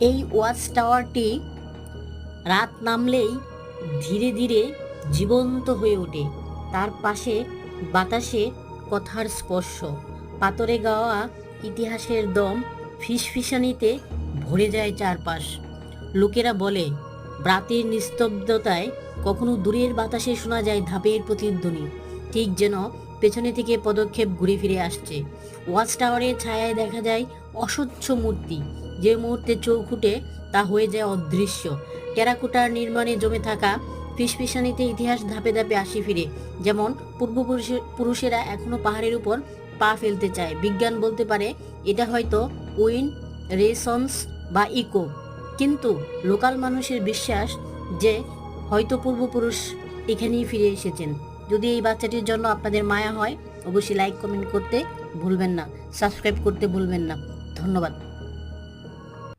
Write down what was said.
এই ওয়াচ টাওয়ারটি রাত নামলেই ধীরে ধীরে জীবন্ত হয়ে ওঠে। তার পাশে বাতাসে কথার স্পর্শ। পাতরে গাওয়া ইতিহাসের দম ফিসফিসানিতে ভরে যায় চারপাশ। লোকেরা বলে, ব্রাতের নিস্তব্ধতায় কখনো দূরের বাতাসে শোনা যায় ধাপের প্রতিধ্বনি। ঠিক যেন পেছনে থেকে পদক্ষেপ ঘুরে ফিরে আসছে। ওয়াচ টাওয়ারের ছায়ায় দেখা যায় অস্বচ্ছ মূর্তি। যে মুহূর্তে চোখ উঠে তা হয়ে যায় অদৃশ্য। টেরাকোটার নির্মাণে জমে থাকা ফিসফিসানিতে ইতিহাস ধাপে ধাপে আসি ফিরে। যেমন পূর্বপুরুষের পুরুষেরা এখনও পাহাড়ের উপর পা ফেলতে চায়। বিজ্ঞান বলতে পারে, এটা হয়তো উইন, রেসন্স বা ইকো। কিন্তু লোকাল মানুষের বিশ্বাস যে হয়তো পূর্বপুরুষ এখানেই ফিরে এসেছেন। যদি এই বাচ্চাটির জন্য আপনাদের মায়া হয়, অবশ্যই লাইক কমেন্ট করতে ভুলবেন না। সাবস্ক্রাইব করতে ভুলবেন না। ধন্যবাদ।